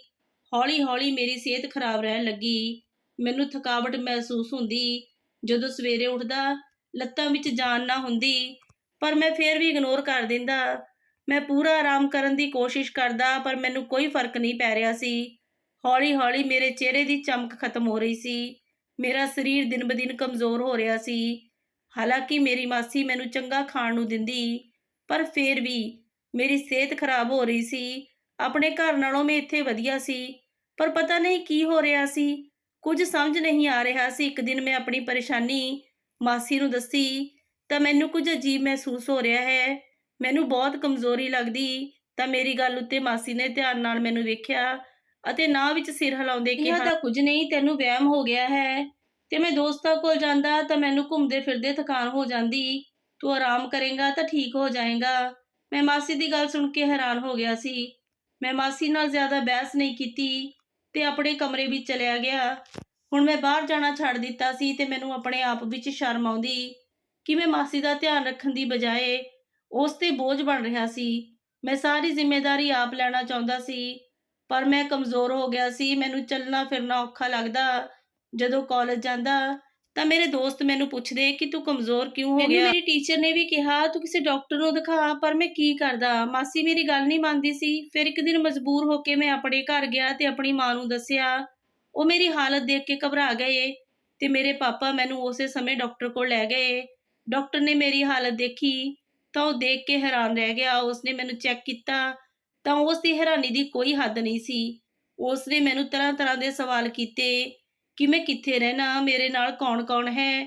A: ਹੌਲੀ-ਹੌਲੀ ਮੇਰੀ ਸਿਹਤ ਖਰਾਬ ਰਹਿਣ ਲੱਗੀ। ਮੈਨੂੰ ਥਕਾਵਟ ਮਹਿਸੂਸ ਹੁੰਦੀ। ਜਦੋਂ ਸਵੇਰੇ ਉੱਠਦਾ, ਲੱਤਾਂ ਵਿੱਚ ਜਾਨ ਨਾ ਹੁੰਦੀ, ਪਰ ਮੈਂ ਫੇਰ ਵੀ ਇਗਨੋਰ ਕਰ ਦਿੰਦਾ। ਮੈਂ ਪੂਰਾ ਆਰਾਮ ਕਰਨ ਦੀ ਕੋਸ਼ਿਸ਼ ਕਰਦਾ, ਪਰ ਮੈਨੂੰ ਕੋਈ ਫ਼ਰਕ ਨਹੀਂ ਪੈ ਰਿਹਾ ਸੀ। ਹੌਲੀ-ਹੌਲੀ ਮੇਰੇ ਚਿਹਰੇ ਦੀ ਚਮਕ ਖਤਮ ਹੋ ਰਹੀ ਸੀ। ਮੇਰਾ ਸਰੀਰ ਦਿਨ-ਬਦਿਨ ਕਮਜ਼ੋਰ ਹੋ ਰਿਹਾ ਸੀ। ਹਾਲਾਂਕਿ ਮੇਰੀ ਮਾਸੀ ਮੈਨੂੰ ਚੰਗਾ ਖਾਣ ਨੂੰ ਦਿੰਦੀ, ਪਰ ਫੇਰ ਵੀ ਮੇਰੀ ਸਿਹਤ ਖਰਾਬ ਹੋ ਰਹੀ ਸੀ। ਆਪਣੇ ਘਰ ਨਾਲੋਂ ਮੈਂ ਇੱਥੇ ਵਧੀਆ ਸੀ, ਪਰ ਪਤਾ ਨਹੀਂ ਕੀ ਹੋ ਰਿਹਾ ਸੀ। ਕੁਝ ਸਮਝ ਨਹੀਂ ਆ ਰਿਹਾ ਸੀ। ਇੱਕ ਦਿਨ ਮੈਂ ਆਪਣੀ ਪਰੇਸ਼ਾਨੀ ਮਾਸੀ ਨੂੰ ਦੱਸੀ, ਤਾਂ ਮੈਨੂੰ ਕੁਝ ਅਜੀਬ ਮਹਿਸੂਸ ਹੋ ਰਿਹਾ ਹੈ। ਮੈਨੂੰ ਬਹੁਤ ਕਮਜ਼ੋਰੀ ਲੱਗਦੀ, ਤਾਂ ਮੇਰੀ ਗੱਲ ਉੱਤੇ ਮਾਸੀ ਨੇ ਧਿਆਨ ਨਾਲ ਮੈਨੂੰ ਵੇਖਿਆ ਅਤੇ ਨਾ ਵਿੱਚ ਸਿਰ ਹਿਲਾਉਂਦੇ ਕਿਹਾ ਤਾਂ ਕੁਝ ਨਹੀਂ, ਤੈਨੂੰ ਵਹਿਮ ਹੋ ਗਿਆ ਹੈ। ਤੇ ਮੈਂ ਦੋਸਤਾਂ ਕੋਲ ਜਾਂਦਾ, ਤਾਂ ਮੈਨੂੰ ਘੁੰਮਦੇ ਫਿਰਦੇ ਥਕਾਨ ਹੋ ਜਾਂਦੀ। ਤੂੰ ਆਰਾਮ ਕਰੇਗਾ ਤਾਂ ਠੀਕ ਹੋ ਜਾਏਗਾ। ਮੈਂ ਮਾਸੀ ਦੀ ਗੱਲ ਸੁਣ ਕੇ ਹੈਰਾਨ ਹੋ ਗਿਆ ਸੀ। ਮੈਂ ਮਾਸੀ ਨਾਲ ਜ਼ਿਆਦਾ ਬਹਿਸ ਨਹੀਂ ਕੀਤੀ। ਤੇ ਆਪਣੇ ਕਮਰੇ ਵਿੱਚ ਚਲਿਆ ਗਿਆ। ਹੁਣ ਮੈਂ ਬਾਹਰ ਜਾਣਾ ਛੱਡ ਦਿੱਤਾ ਸੀ ਤੇ ਮੈਨੂੰ ਆਪਣੇ ਆਪ ਵਿੱਚ ਸ਼ਰਮ ਆਉਂਦੀ। ਕਿ ਮੈਂ ਮਾਸੀ ਦਾ ਧਿਆਨ ਰੱਖਣ ਦੀ ਬਜਾਏ ਉਸ ਤੇ ਬੋਝ ਬਣ ਰਿਹਾ ਸੀ। ਮੈਂ ਸਾਰੀ ਜ਼ਿੰਮੇਵਾਰੀ ਆਪ ਲੈਣਾ ਚਾਹੁੰਦਾ ਸੀ, ਪਰ ਮੈਂ ਕਮਜ਼ੋਰ ਹੋ ਗਿਆ ਸੀ। ਮੈਨੂੰ ਚੱਲਣਾ ਫਿਰਨਾ ਔਖਾ ਲੱਗਦਾ। ਜਦੋਂ ਕਾਲਜ ਜਾਂਦਾ ਤਾਂ ਮੇਰੇ ਦੋਸਤ ਮੈਨੂੰ ਪੁੱਛਦੇ ਕਿ ਤੂੰ ਕਮਜ਼ੋਰ ਕਿਉਂ ਹੋ ਗਿਆ? ਮੇਰੀ ਟੀਚਰ ਨੇ ਵੀ ਕਿਹਾ ਤੂੰ ਕਿਸੇ ਡਾਕਟਰ ਨੂੰ ਦਿਖਾ ਪਰ ਮੈਂ ਕੀ ਕਰਦਾ? ਮਾਸੀ ਮੇਰੀ ਗੱਲ ਨਹੀਂ ਮੰਨਦੀ ਸੀ। ਫਿਰ ਇੱਕ ਦਿਨ ਮਜਬੂਰ ਹੋ ਕੇ ਮੈਂ ਆਪਣੇ ਘਰ ਗਿਆ ਤੇ ਆਪਣੀ ਮਾਂ ਨੂੰ ਦੱਸਿਆ ਉਹ ਮੇਰੀ ਹਾਲਤ ਦੇਖ ਕੇ ਘਬਰਾ ਗਏ ਤੇ ਮੇਰੇ ਪਾਪਾ ਮੈਨੂੰ ਉਸੇ ਸਮੇਂ ਡਾਕਟਰ ਕੋਲ ਲੈ ਗਏ। ਡਾਕਟਰ ਨੇ ਮੇਰੀ ਹਾਲਤ ਦੇਖੀ ਤਾਂ ਉਹ ਦੇਖ ਕੇ ਹੈਰਾਨ ਰਹਿ ਗਿਆ। ਉਸਨੇ ਮੈਨੂੰ ਚੈੱਕ ਕੀਤਾ ਤਾਂ ਉਸ ਦੀ ਹੈਰਾਨੀ ਦੀ ਕੋਈ ਹੱਦ ਨਹੀਂ ਸੀ। ਉਸਨੇ ਮੈਨੂੰ ਤਰ੍ਹਾਂ ਤਰ੍ਹਾਂ ਦੇ ਸਵਾਲ ਕੀਤੇ। ਕਿ ਮੈਂ ਕਿੱਥੇ ਰਹਿਣਾ, ਮੇਰੇ ਨਾਲ ਕੌਣ-ਕੌਣ ਹੈ?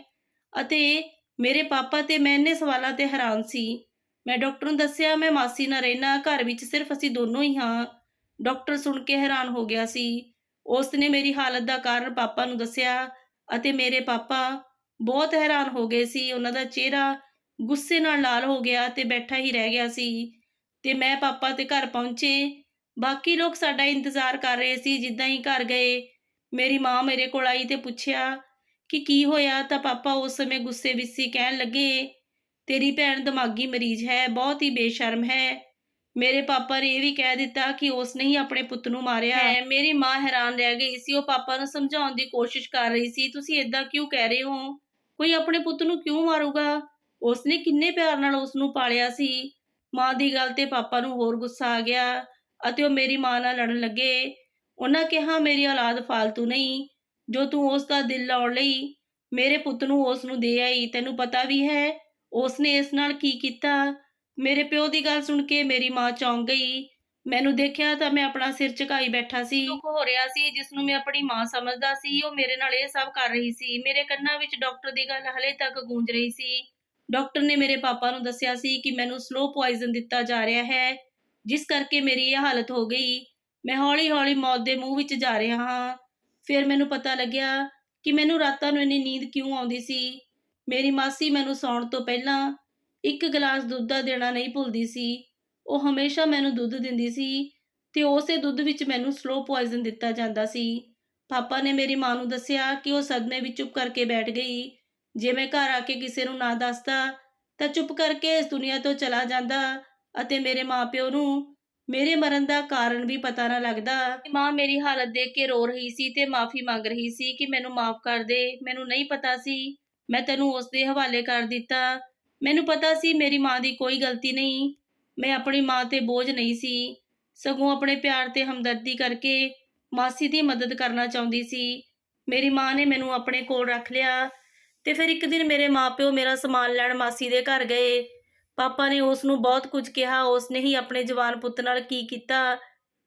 A: ਅਤੇ ਮੇਰੇ ਪਾਪਾ ਤੇ ਮੈਂ ਇੰਨੇ ਸਵਾਲਾਂ ਤੇ ਹੈਰਾਨ ਸੀ। ਮੈਂ ਡਾਕਟਰ ਨੂੰ ਦੱਸਿਆ, ਮੈਂ ਮਾਸੀ ਨਾਲ ਰਹਿਣਾ, ਘਰ ਵਿੱਚ ਸਿਰਫ ਅਸੀਂ ਦੋਨੋਂ ਹੀ ਹਾਂ। ਡਾਕਟਰ ਸੁਣ ਕੇ ਹੈਰਾਨ ਹੋ ਗਿਆ ਸੀ। ਉਸ ਨੇ ਮੇਰੀ ਹਾਲਤ ਦਾ ਕਾਰਨ ਪਾਪਾ ਨੂੰ ਦੱਸਿਆ ਅਤੇ ਮੇਰੇ ਪਾਪਾ ਬਹੁਤ ਹੈਰਾਨ ਹੋ ਗਏ ਸੀ। ਉਹਨਾਂ ਦਾ ਚਿਹਰਾ ਗੁੱਸੇ ਨਾਲ ਲਾਲ ਹੋ ਗਿਆ ਤੇ ਬੈਠਾ ਹੀ ਰਹਿ ਗਿਆ ਸੀ। ਤੇ ਮੈਂ ਪਾਪਾ ਤੇ ਘਰ ਪਹੁੰਚੇ। ਬਾਕੀ ਲੋਕ ਸਾਡਾ ਇੰਤਜ਼ਾਰ ਕਰ ਰਹੇ ਸੀ, ਜਿੱਦਾਂ ਹੀ ਘਰ ਗਏ। ਮੇਰੀ ਮਾਂ ਮੇਰੇ ਕੋਲ ਆਈ ਤੇ ਪੁੱਛਿਆ ਕਿ ਕੀ ਹੋਇਆ? ਤਾਂ ਪਾਪਾ ਉਸ ਸਮੇਂ ਗੁੱਸੇ ਵਿੱਚ ਸੀ, ਕਹਿਣ ਲੱਗੇ, ਤੇਰੀ ਭੈਣ ਦਿਮਾਗੀ ਮਰੀਜ਼ ਹੈ, ਬਹੁਤ ਹੀ ਬੇਸ਼ਰਮ ਹੈ। ਮੇਰੇ ਪਾਪਾ ਨੇ ਇਹ ਵੀ ਕਹਿ ਦਿੱਤਾ ਕਿ ਉਸ ਨੇ ਹੀ ਆਪਣੇ ਪੁੱਤ ਨੂੰ ਮਾਰਿਆ। ਹੈ ਮੇਰੀ ਮਾਂ ਹੈਰਾਨ ਰਹਿ ਗਈ ਸੀ। ਉਹ ਪਾਪਾ ਨੂੰ ਸਮਝਾਉਣ ਦੀ ਕੋਸ਼ਿਸ਼ ਕਰ ਰਹੀ ਸੀ, ਤੁਸੀਂ ਇਦਾਂ ਕਿਉਂ ਕਹਿ ਰਹੇ ਹੋ? ਕੋਈ ਆਪਣੇ ਪੁੱਤ ਨੂੰ ਕਿਉਂ ਮਾਰੂਗਾ? ਉਸਨੇ ਕਿੰਨੇ ਪਿਆਰ ਨਾਲ ਉਸ ਨੂੰ ਪਾਲਿਆ ਸੀ। ਮਾਂ ਦੀ ਗੱਲ ਤੇ ਪਾਪਾ ਨੂੰ ਹੋਰ ਗੁੱਸਾ ਆ ਗਿਆ ਅਤੇ ਉਹ ਮੇਰੀ ਮਾਂ ਨਾਲ ਲੜਨ ਲੱਗੇ। ਉਹਨਾਂ ਕਿਹਾ, ਮੇਰੀ ਔਲਾਦ ਫਾਲਤੂ ਨਹੀਂ, ਜੋ ਤੂੰ ਉਸ ਦਾ ਦਿਲ ਲਾਉਣ ਲਈ ਮੇਰੇ ਪੁੱਤ ਨੂੰ ਉਸ ਨੂੰ ਦੇ ਆਈ, ਤੈਨੂੰ ਪਤਾ ਵੀ ਹੈ ਉਸ ਨੇ ਇਸ ਨਾਲ ਕੀ ਕੀਤਾ? ਮੇਰੇ ਪਿਓ ਦੀ ਗੱਲ ਸੁਣ ਕੇ ਮੇਰੀ ਮਾਂ ਚੌਂਕ ਗਈ। ਮੈਨੂੰ ਦੇਖਿਆ ਤਾਂ ਮੈਂ ਆਪਣਾ ਸਿਰ ਝੁਕਾਈ ਬੈਠਾ ਸੀ। ਦੁੱਖ ਹੋ ਰਿਹਾ ਸੀ, ਜਿਸ ਨੂੰ ਮੈਂ ਆਪਣੀ ਮਾਂ ਸਮਝਦਾ ਸੀ। ਉਹ ਮੇਰੇ ਨਾਲ ਇਹ ਸਭ ਕਰ ਰਹੀ ਸੀ। ਮੇਰੇ ਕੰਨਾਂ ਵਿੱਚ ਡਾਕਟਰ ਦੀ ਗੱਲ ਹਲੇ ਤੱਕ ਗੂੰਜ ਰਹੀ ਸੀ। ਡਾਕਟਰ ਨੇ ਮੇਰੇ ਪਾਪਾ ਨੂੰ ਦੱਸਿਆ ਸੀ ਕਿ ਮੈਨੂੰ ਸਲੋ ਪੋਇਜ਼ਨ ਦਿੱਤਾ ਜਾ ਰਿਹਾ ਹੈ, ਜਿਸ ਕਰਕੇ ਮੇਰੀ ਇਹ ਹਾਲਤ ਹੋ ਗਈ। ਮੈਂ ਹੌਲੀ-ਹੌਲੀ ਮੌਤ ਦੇ ਮੂੰਹ ਵਿੱਚ ਜਾ ਰਿਹਾ ਹਾਂ। ਫਿਰ ਮੈਨੂੰ ਪਤਾ ਲੱਗਿਆ ਕਿ ਮੈਨੂੰ ਰਾਤਾਂ ਨੂੰ ਇੰਨੀ ਨੀਂਦ ਕਿਉਂ ਆਉਂਦੀ ਸੀ? ਮੇਰੀ ਮਾਸੀ ਮੈਨੂੰ ਸੌਣ ਤੋਂ ਪਹਿਲਾਂ ਇੱਕ ਗਲਾਸ ਦੁੱਧ ਦਾ ਦੇਣਾ ਨਹੀਂ ਭੁੱਲਦੀ ਸੀ। ਉਹ ਹਮੇਸ਼ਾ ਮੈਨੂੰ ਦੁੱਧ ਦਿੰਦੀ ਸੀ ਤੇ ਉਸੇ ਦੁੱਧ ਵਿੱਚ ਮੈਨੂੰ ਸਲੋ ਪੋਇਜ਼ਨ ਦਿੱਤਾ ਜਾਂਦਾ ਸੀ। ਪਾਪਾ ਨੇ ਮੇਰੀ ਮਾਂ ਨੂੰ ਦੱਸਿਆ ਕਿ ਉਹ ਸਦਮੇ ਵਿੱਚ ਚੁੱਪ ਕਰਕੇ ਬੈਠ ਗਈ। ਜੇ ਮੈਂ ਘਰ ਆ ਕੇ ਕਿਸੇ ਨੂੰ ਨਾ ਦੱਸਦਾ ਤਾਂ ਚੁੱਪ ਕਰਕੇ ਇਸ ਦੁਨੀਆ ਤੋਂ ਚਲਾ ਜਾਂਦਾ ਅਤੇ ਮੇਰੇ ਮਾਪਿਓ ਨੂੰ ਮੇਰੇ ਮਰਨ ਦਾ ਕਾਰਨ ਵੀ ਪਤਾ ਨਾ ਲੱਗਦਾ। ਮਾਂ ਮੇਰੀ ਹਾਲਤ ਦੇਖ ਕੇ ਰੋ ਰਹੀ ਸੀ ਤੇ ਮਾਫੀ ਮੰਗ ਰਹੀ ਸੀ ਕਿ ਮੈਨੂੰ ਮਾਫ ਕਰ ਦੇ। ਮੈਨੂੰ ਨਹੀਂ ਪਤਾ ਸੀ। ਮੈਂ ਤੈਨੂੰ ਉਸ ਦੇ ਹਵਾਲੇ ਕਰ ਦਿੱਤਾ। ਮੈਨੂੰ ਪਤਾ ਸੀ ਮੇਰੀ ਮਾਂ ਦੀ ਕੋਈ ਗਲਤੀ ਨਹੀਂ। ਮੈਂ ਆਪਣੀ ਮਾਂ ਤੇ ਬੋਝ ਨਹੀਂ ਸੀ। ਸਗੋਂ ਆਪਣੇ ਪਿਆਰ ਤੇ ਹਮਦਰਦੀ ਕਰਕੇ ਮਾਸੀ ਦੀ ਮਦਦ ਕਰਨਾ ਚਾਹੁੰਦੀ ਸੀ। ਮੇਰੀ ਮਾਂ ਨੇ ਮੈਨੂੰ ਆਪਣੇ ਕੋਲ ਰੱਖ ਲਿਆ ਤੇ ਫਿਰ ਇੱਕ ਦਿਨ ਮੇਰੇ ਮਾਪਿਓ ਮੇਰਾ ਸਮਾਨ ਲੈਣ ਮਾਸੀ ਦੇ ਘਰ ਗਏ। ਪਾਪਾ ਨੇ ਉਸ ਨੂੰ ਬਹੁਤ ਕੁਝ ਕਿਹਾ ਉਸ ਨੇ ਹੀ ਆਪਣੇ ਜਵਾਨ ਪੁੱਤ ਨਾਲ ਕੀ ਕੀਤਾ?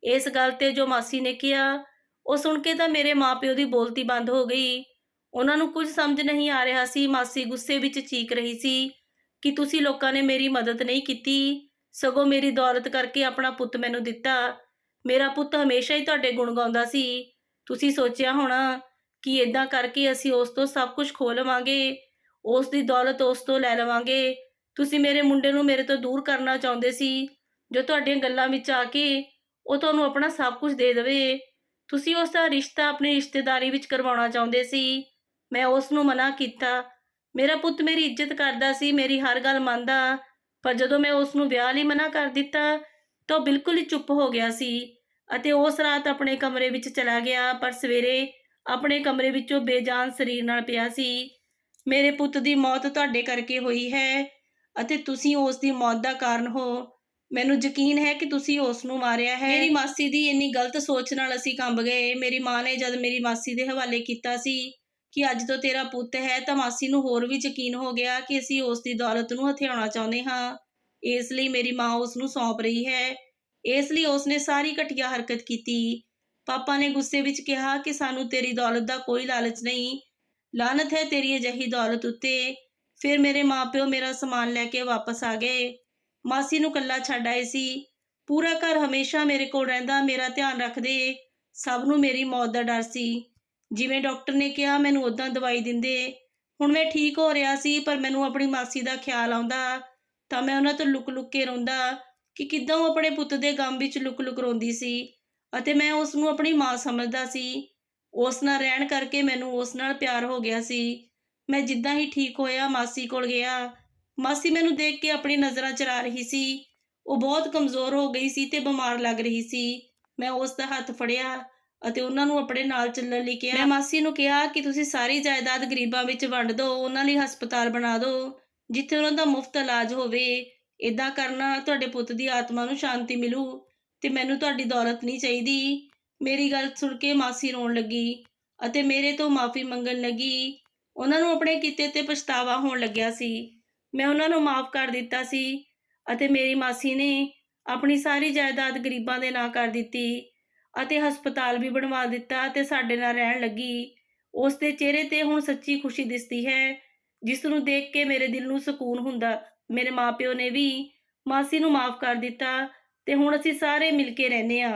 A: ਇਸ ਗੱਲ ਤੇ ਜੋ ਮਾਸੀ ਨੇ ਕਿਹਾ, ਉਹ ਸੁਣ ਕੇ ਤਾਂ ਮੇਰੇ ਮਾਪਿਓ ਦੀ ਬੋਲਤੀ ਬੰਦ ਹੋ ਗਈ। ਉਹਨਾਂ ਨੂੰ ਕੁਝ ਸਮਝ ਨਹੀਂ ਆ ਰਿਹਾ ਸੀ। ਮਾਸੀ ਗੁੱਸੇ ਵਿੱਚ ਚੀਕ ਰਹੀ ਸੀ ਕਿ ਤੁਸੀਂ ਲੋਕਾਂ ਨੇ ਮੇਰੀ ਮਦਦ ਨਹੀਂ ਕੀਤੀ। ਸਗੋਂ ਮੇਰੀ ਦੌਲਤ ਕਰਕੇ ਆਪਣਾ ਪੁੱਤ ਮੈਨੂੰ ਦਿੱਤਾ। ਮੇਰਾ ਪੁੱਤ ਹਮੇਸ਼ਾ ਹੀ ਤੁਹਾਡੇ ਗੁਣ ਗਾਉਂਦਾ ਸੀ। ਤੁਸੀਂ ਸੋਚਿਆ ਹੋਣਾ ਕਿ ਇਦਾਂ ਕਰਕੇ ਅਸੀਂ ਉਸ ਤੋਂ ਸਭ ਕੁਝ ਖੋ ਲਵਾਂਗੇ, ਉਸ ਦੀ ਦੌਲਤ ਉਸ ਤੋਂ ਲੈ ਲਵਾਂਗੇ। ਤੁਸੀਂ ਮੇਰੇ ਮੁੰਡੇ ਨੂੰ ਮੇਰੇ ਤੋਂ ਦੂਰ ਕਰਨਾ ਚਾਹੁੰਦੇ ਸੀ, ਜੋ ਤੁਹਾਡੀਆਂ ਗੱਲਾਂ ਵਿੱਚ ਆ ਕੇ ਉਹ ਤੁਹਾਨੂੰ ਆਪਣਾ ਸਭ ਕੁਝ ਦੇ ਦੇਵੇ। ਤੁਸੀਂ ਉਸ ਦਾ ਰਿਸ਼ਤਾ ਆਪਣੀ ਰਿਸ਼ਤੇਦਾਰੀ ਵਿੱਚ ਕਰਵਾਉਣਾ ਚਾਹੁੰਦੇ ਸੀ। ਮੈਂ ਉਸ ਨੂੰ ਮਨਾ ਕੀਤਾ। ਮੇਰਾ ਪੁੱਤ ਮੇਰੀ ਇੱਜ਼ਤ ਕਰਦਾ ਸੀ, ਮੇਰੀ ਹਰ ਗੱਲ ਮੰਨਦਾ। ਪਰ ਜਦੋਂ ਮੈਂ ਉਸ ਨੂੰ ਵਿਆਹ ਲਈ ਮਨਾ ਕਰ ਦਿੱਤਾ, ਤਾਂ ਉਹ ਬਿਲਕੁਲ ਹੀ ਚੁੱਪ ਹੋ ਗਿਆ ਸੀ ਅਤੇ ਉਸ ਰਾਤ ਆਪਣੇ ਕਮਰੇ ਵਿੱਚ ਚਲਾ ਗਿਆ। ਪਰ ਸਵੇਰੇ ਆਪਣੇ ਕਮਰੇ ਵਿੱਚੋਂ ਬੇਜਾਨ ਸਰੀਰ ਨਾਲ ਪਿਆ ਸੀ। ਮੇਰੇ ਪੁੱਤ ਦੀ ਮੌਤ ਤੁਹਾਡੇ ਕਰਕੇ ਹੋਈ ਹੈ। ਅਤੇ ਤੁਸੀਂ ਉਸ ਦੀ ਮੌਤ ਦਾ ਕਾਰਨ ਹੋ। ਮੈਨੂੰ ਯਕੀਨ ਹੈ ਕਿ ਤੁਸੀਂ ਉਸ ਨੂੰ ਮਾਰਿਆ ਹੈ। ਮੇਰੀ ਮਾਸੀ ਦੀ ਇੰਨੀ ਗਲਤ ਸੋਚ ਨਾਲ ਅਸੀਂ ਕੰਬ ਗਏ। ਮੇਰੀ ਮਾਂ ਨੇ ਜਦ ਮੇਰੀ ਮਾਸੀ ਦੇ ਹਵਾਲੇ ਕੀਤਾ ਸੀ ਕਿ ਅੱਜ ਤੋਂ ਤੇਰਾ ਪੁੱਤ ਹੈ ਤਾਂ ਮਾਸੀ ਨੂੰ ਹੋਰ ਵੀ ਯਕੀਨ ਹੋ ਗਿਆ ਕਿ ਅਸੀਂ ਉਸ ਦੀ ਦੌਲਤ ਨੂੰ ਹਥਿਆਉਣਾ ਚਾਹੁੰਦੇ ਹਾਂ। ਇਸ ਲਈ ਮੇਰੀ ਮਾਂ ਉਸ ਨੂੰ ਸੌਂਪ ਰਹੀ ਹੈ। ਇਸ ਲਈ ਉਸ ਨੇ ਸਾਰੀ ਘਟੀਆ ਹਰਕਤ ਕੀਤੀ। ਪਾਪਾ ਨੇ ਗੁੱਸੇ ਵਿੱਚ ਕਿਹਾ ਕਿ ਸਾਨੂੰ ਤੇਰੀ ਦੌਲਤ ਦਾ ਕੋਈ ਲਾਲਚ ਨਹੀਂ। ਲਾਨਤ ਹੈ ਤੇਰੀ ਅਜਿਹੀ ਦੌਲਤ ਉੱਤੇ। ਫਿਰ ਮੇਰੇ ਮਾਪਿਓ ਮੇਰਾ ਸਮਾਨ ਲੈ ਕੇ ਵਾਪਸ ਆ ਗਏ। ਮਾਸੀ ਨੂੰ ਕੱਲਾ ਛੱਡ ਆਏ ਸੀ। ਪੂਰਾ ਘਰ ਹਮੇਸ਼ਾ ਮੇਰੇ ਕੋਲ ਰਹਿੰਦਾ, ਮੇਰਾ ਧਿਆਨ ਰੱਖਦੇ। ਸਭ ਨੂੰ ਮੇਰੀ ਮੌਤ ਦਾ ਡਰ ਸੀ। ਜਿਵੇਂ ਡਾਕਟਰ ਨੇ ਕਿਹਾ, ਮੈਨੂੰ ਉਦਾਂ ਦਵਾਈ ਦਿੰਦੇ। ਹੁਣ ਮੈਂ ਠੀਕ ਹੋ ਰਿਹਾ ਸੀ, ਪਰ ਮੈਨੂੰ ਆਪਣੀ ਮਾਸੀ ਦਾ ਖਿਆਲ ਆਉਂਦਾ। ਤਾਂ ਮੈਂ ਉਹਨਾਂ ਤੋਂ ਲੁਕ-ਲੁਕ ਕੇ ਰੋਂਦਾ ਕਿ ਕਿੱਦਾਂ ਉਹ ਆਪਣੇ ਪੁੱਤ ਦੇ ਗਮ ਵਿੱਚ ਲੁਕ-ਲੁਕ ਰੋਂਦੀ ਸੀ ਅਤੇ ਮੈਂ ਉਸ ਨੂੰ ਆਪਣੀ ਮਾਂ ਸਮਝਦਾ ਸੀ। ਉਸ ਨਾਲ ਰਹਿਣ ਕਰਕੇ ਮੈਨੂੰ ਉਸ ਨਾਲ ਪਿਆਰ ਹੋ ਗਿਆ ਸੀ। ਮੈਂ ਜਿੱਦਾਂ ਹੀ ਠੀਕ ਹੋਇਆ ਮਾਸੀ ਕੋਲ ਗਿਆ। ਮਾਸੀ ਮੈਨੂੰ ਦੇਖ ਕੇ ਆਪਣੀ ਨਜ਼ਰਾਂ ਚਰਾ ਰਹੀ ਸੀ। ਉਹ ਬਹੁਤ ਕਮਜ਼ੋਰ ਹੋ ਗਈ ਸੀ ਤੇ ਬਿਮਾਰ ਲੱਗ ਰਹੀ ਸੀ। ਮੈਂ ਉਸ ਦਾ ਹੱਥ ਫੜਿਆ ਅਤੇ ਉਹਨਾਂ ਨੂੰ ਆਪਣੇ ਨਾਲ ਚੱਲਣ ਲਈ ਕਿਹਾ। ਮੈਂ ਮਾਸੀ ਨੂੰ ਕਿਹਾ ਕਿ ਤੁਸੀਂ ਸਾਰੀ ਜਾਇਦਾਦ ਗਰੀਬਾਂ ਵਿੱਚ ਵੰਡ ਦਿਓ ਉਹਨਾਂ ਲਈ ਹਸਪਤਾਲ ਬਣਾ ਦਿਓ ਜਿੱਥੇ ਉਹਨਾਂ ਦਾ ਮੁਫਤ ਇਲਾਜ ਹੋਵੇ। ਇਦਾਂ ਕਰਨਾ ਤੁਹਾਡੇ ਪੁੱਤ ਦੀ ਆਤਮਾ ਨੂੰ ਸ਼ਾਂਤੀ ਮਿਲੂ ਤੇ ਮੈਨੂੰ ਤੁਹਾਡੀ ਦੌਲਤ ਨਹੀਂ ਚਾਹੀਦੀ। ਮੇਰੀ ਗੱਲ ਸੁਣ ਕੇ ਮਾਸੀ ਰੋਣ ਲੱਗੀ ਅਤੇ ਮੇਰੇ ਤੋਂ ਮਾਫੀ ਮੰਗਣ ਲੱਗੀ। ਉਹਨਾਂ ਨੂੰ ਆਪਣੇ ਕੀਤੇ ਤੇ ਪਛਤਾਵਾ ਹੋਣ ਲੱਗਿਆ ਸੀ। ਮੈਂ ਉਹਨਾਂ ਨੂੰ ਮਾਫ ਕਰ ਦਿੱਤਾ ਸੀ ਅਤੇ ਮੇਰੀ ਮਾਸੀ ਨੇ ਆਪਣੀ ਸਾਰੀ ਜਾਇਦਾਦ ਗਰੀਬਾਂ ਦੇ ਨਾਂ ਕਰ ਦਿੱਤੀ ਅਤੇ ਹਸਪਤਾਲ ਵੀ ਬਣਵਾ ਦਿੱਤਾ ਤੇ ਸਾਡੇ ਨਾਲ ਰਹਿਣ ਲੱਗੀ। ਉਸ ਦੇ ਚਿਹਰੇ ਤੇ ਹੁਣ ਸੱਚੀ ਖੁਸ਼ੀ ਦਿਸਦੀ ਹੈ, ਜਿਸ ਨੂੰ ਦੇਖ ਕੇ ਮੇਰੇ ਦਿਲ ਨੂੰ ਸਕੂਨ ਹੁੰਦਾ। ਮੇਰੇ ਮਾਪਿਓ ਨੇ ਵੀ ਮਾਸੀ ਨੂੰ ਮਾਫ ਕਰ ਦਿੱਤਾ ਤੇ ਹੁਣ ਅਸੀਂ ਸਾਰੇ ਮਿਲ ਕੇ ਰਹਿੰਦੇ ਹਾਂ।